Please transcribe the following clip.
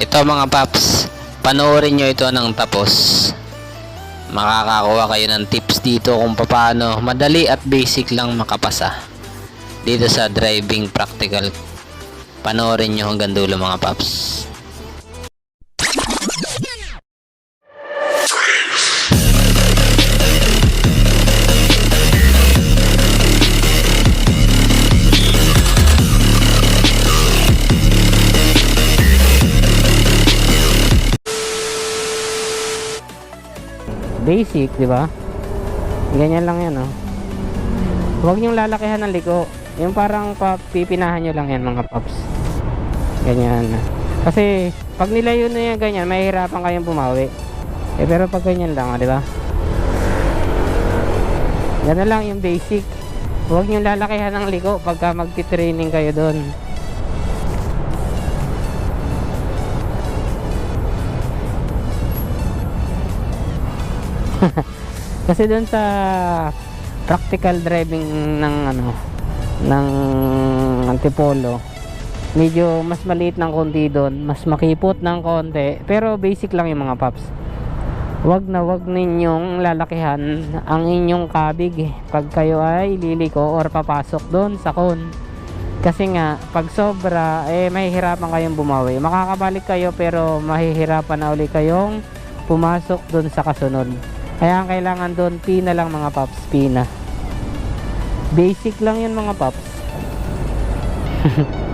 ito mga paps, panoorin nyo ito ng tapos. Makakakuha kayo ng tips dito kung paano madali at basic lang makapasa. Dito sa driving practical. Panoorin nyo hanggang dulo mga paps. Basic, di ba? Ganyan lang yan, oh. Huwag niyong lalakihan ng liko. Yung parang pa, pipinahan nyo lang yan, mga paps. Ganyan. Kasi, pag nilayo na yan ganyan, mahihirapan kayong bumawi. Eh, pero pag ganyan lang, oh, di ba? Yan lang yung basic. Huwag niyong lalakihan ng liko pagka magti-training kayo doon. Kasi doon sa practical driving ng ano ng Antipolo medyo mas maliit ng konti doon mas makipot ng konti pero basic lang yung mga paps. Wag na wag ninyong lalakihan ang inyong kabig eh, pag kayo ay liliko or papasok doon sa kon. Kasi nga pag sobra eh mahihirapan kayong bumawi. Makakabalik kayo pero mahihirapan na uli kayong pumasok doon sa kasunod kaya ang kailangan doon, pina lang mga paps, pina. Basic lang yun mga paps.